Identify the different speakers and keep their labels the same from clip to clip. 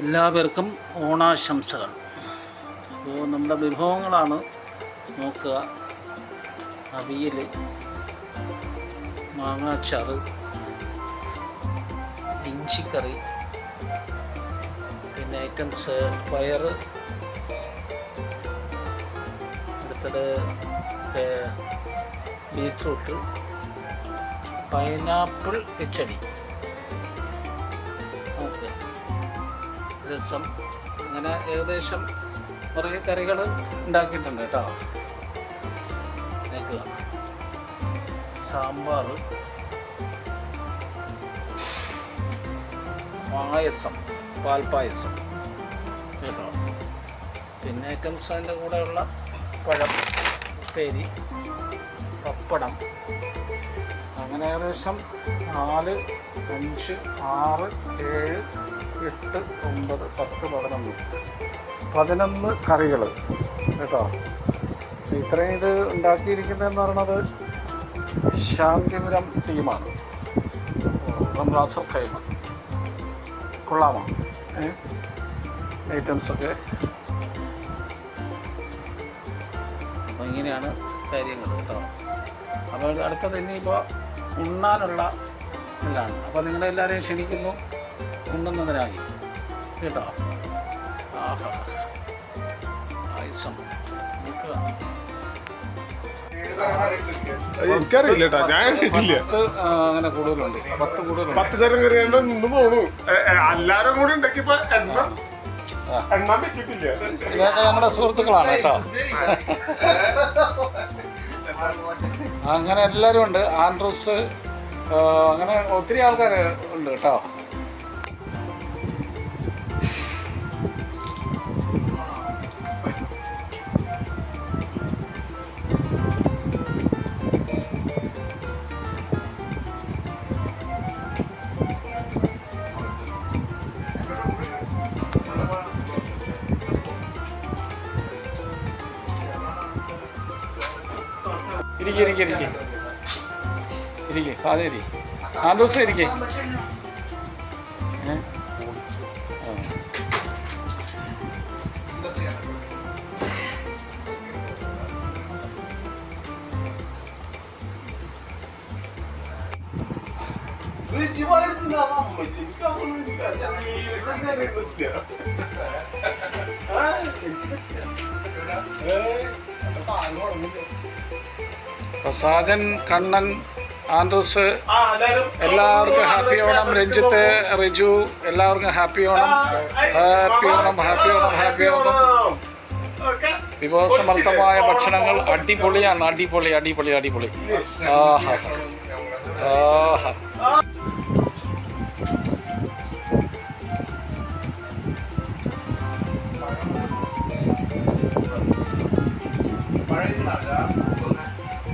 Speaker 1: എല്ലാവർക്കും ഓണാശംസകൾ. അപ്പോൾ നമ്മുടെ വിഭവങ്ങളാണ് നോക്കുക. അവിയൽ മാങ്ങാച്ചാറ് ഇഞ്ചിക്കറി പിന്നെ ഐറ്റംസ് പയർ അടുത്തത് ബീറ്റ്റൂട്ട് പൈനാപ്പിൾ കിച്ചടി. ഓക്കെ. രസം അങ്ങനെ ഏകദേശം കുറേ കറികൾ ഉണ്ടാക്കിയിട്ടുണ്ട് കേട്ടോ. നോക്കുക സാമ്പാർ. പായസം പാൽപ്പായസം കേട്ടോ. പിന്നെ ഐറ്റംസ് കൂടെയുള്ള പഴം ഉപ്പേരി പപ്പടം. അങ്ങനെ ഏകദേശം നാല് അഞ്ച് ആറ് ഏഴ് എട്ട് ഒമ്പത് പത്ത് പതിനൊന്ന്. പതിനൊന്ന് കറികൾ കേട്ടോ? ഇത്രയും ഇത് ഉണ്ടാക്കിയിരിക്കുന്നതെന്ന് പറയുന്നത് ശാന്തിപുരം ടീമാണ്. റംറാസർ ഖൈമ. കൊള്ളാമോ? ഐറ്റംസൊക്കെ അപ്പോൾ ഇങ്ങനെയാണ് കാര്യങ്ങൾ കേട്ടോ. അപ്പോൾ അടുത്തത് ഇനിയിപ്പോൾ ഉണ്ണാനുള്ള ഇതാണ്. അപ്പോൾ നിങ്ങളെല്ലാവരെയും ക്ഷണിക്കുന്നു. ഉണ്ണുന്നതിനായി കേട്ടോ? ആഹാ. ആയുസം നിൽക്കുക
Speaker 2: എനിക്കറിയില്ല കേട്ടോ. ഞാൻ കേട്ടില്ല.
Speaker 1: അങ്ങനെ കൂടുതലുണ്ട്. പത്ത് കൂടുതലുണ്ട്.
Speaker 2: പത്ത് തരം കറിയുണ്ട് നിന്ന് പോണു എ- എ, എല്ലാരും കൂടി ഉണ്ടാക്കിയപ്പോ എണ്ണം എണ്ണാൻ പറ്റിയിട്ടില്ല.
Speaker 1: ഇതൊക്കെ നമ്മുടെ സുഹൃത്തുക്കളാണ് കേട്ടോ. അങ്ങനെ എല്ലാവരും ഉണ്ട്. ആൻഡ്രൂസ് അങ്ങനെ ഒത്തിരി ആൾക്കാർ ഉണ്ട് കേട്ടോ. ഇരിക്കെ ഇരിക്കെ ഇരിക്കെ ഇരിക്കെ സാധനം ഇരി ആൻഡ്രൂസ് ഇരിക്കെ ഏ? സാജൻ കണ്ണൻ ആൻഡ്രൂസ് എല്ലാവർക്കും ഹാപ്പി ഓണം. രഞ്ജിത്ത് റിജു എല്ലാവർക്കും happy Onam. Happy Onam happy Onam happy
Speaker 2: Onam.
Speaker 1: വിഭവസമർത്ഥമായ ഭക്ഷണങ്ങൾ. അടിപൊളിയാണ് അടിപൊളി അടിപൊളി അടിപൊളി. ആഹാ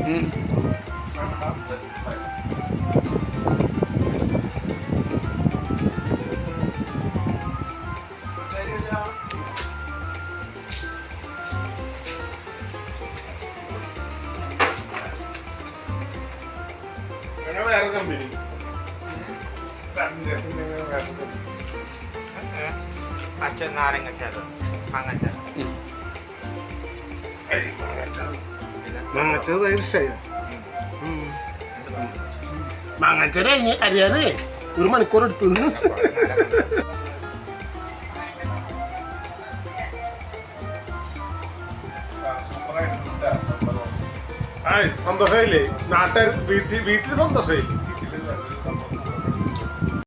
Speaker 1: ഉം.
Speaker 2: ഞങ്ങൾ വേറെ കമ്പനി വേറെ കമ്പനി
Speaker 3: അച്ഛൻ നാരങ്ങ ചേർത്ത് മാങ്ങ ചേർത്ത്
Speaker 1: ഉം.
Speaker 2: മാങ്ങച്ചത് ഭയങ്കര ഇഷ്ടമായി മാങ്ങച്ചത് അറിയാതെ ഒരു മണിക്കൂർ എടുത്തു സന്തോഷമായില്ലേ നാട്ടുകാർ വീട്ടിൽ വീട്ടിൽ സന്തോഷമായില്ലേ